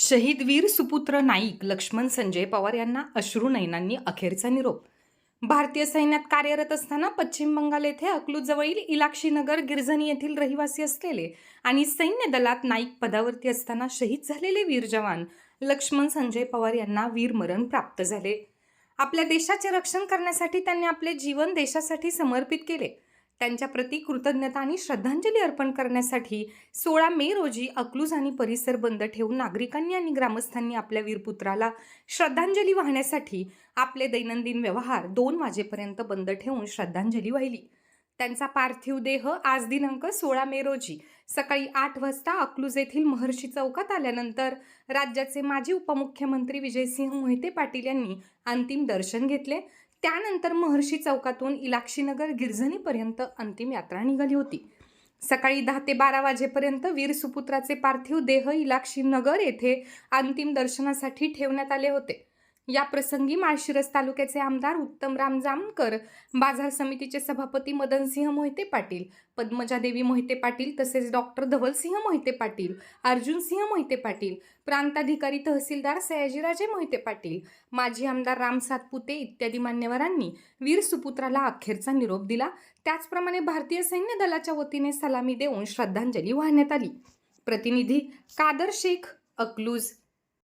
शहीद वीर सुपुत्र नाईक लक्ष्मण संजय पवार यांना अश्रू नयनांनी अखेरचा निरोप. भारतीय सैन्यात कार्यरत असताना पश्चिम बंगाल येथे अकलूजवळील इलाक्षीनगर गिरजनी येथील रहिवासी असलेले आणि सैन्य दलात नाईक पदावरती असताना शहीद झालेले वीर जवान लक्ष्मण संजय पवार यांना वीरमरण प्राप्त झाले. आपल्या देशाचे रक्षण करण्यासाठी त्यांनी आपले जीवन देशासाठी समर्पित केले. त्यांच्या प्रती कृतज्ञता आणि श्रद्धांजली अर्पण करण्यासाठी सोळा मे रोजी अकलूज आणि परिसर बंद ठेवून नागरिकांनी आणि ग्रामस्थांनी आपल्या वीरपुत्राला श्रद्धांजली वाहण्यासाठी आपले दैनंदिन व्यवहार दोन वाजेपर्यंत बंद ठेवून श्रद्धांजली वाहिली. त्यांचा पार्थिव देह आज दिनांक सोळा मे रोजी सकाळी आठ वाजता अकलूज येथील महर्षी चौकात आल्यानंतर राज्याचे माजी उपमुख्यमंत्री विजयसिंह मोहिते पाटील यांनी अंतिम दर्शन घेतले. त्यानंतर महर्षी चौकातून इलाक्षीनगर गिरजनीपर्यंत अंतिम यात्रा निघाली होती. सकाळी दहा ते बारा वाजेपर्यंत वीर सुपुत्राचे पार्थिव देह इलाक्षीनगर येथे अंतिम दर्शनासाठी ठेवण्यात आले होते. या प्रसंगी माळशिरस तालुक्याचे आमदार उत्तमराम जामकर बाजार समितीचे सभापती मदनसिंह मोहिते पाटील पद्मजादेवी मोहिते पाटील तसेच डॉक्टर धवलसिंह मोहिते पाटील अर्जुनसिंह मोहिते पाटील प्रांताधिकारी तहसीलदार सयाजीराजे मोहिते पाटील माजी आमदार राम सातपुते इत्यादी मान्यवरांनी वीर सुपुत्राला अखेरचा निरोप दिला. त्याचप्रमाणे भारतीय सैन्य दलाच्या वतीने सलामी देऊन श्रद्धांजली वाहण्यात आली. प्रतिनिधी कादर शेख अकलूज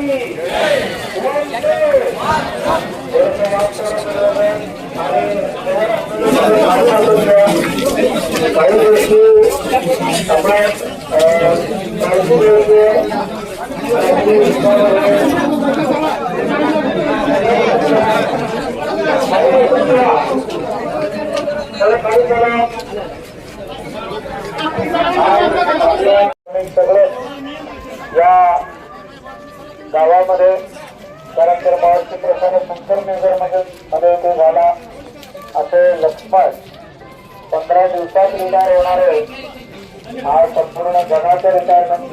কি আমরা त्यानंतर तर महर्षी प्रसाद शंकर नगरमध्ये मध्ये तो झाला असे लक्ष्मण पंधरा दिवसात रिटायर होणारे हा संपूर्ण जगाचा रिटायरमेंट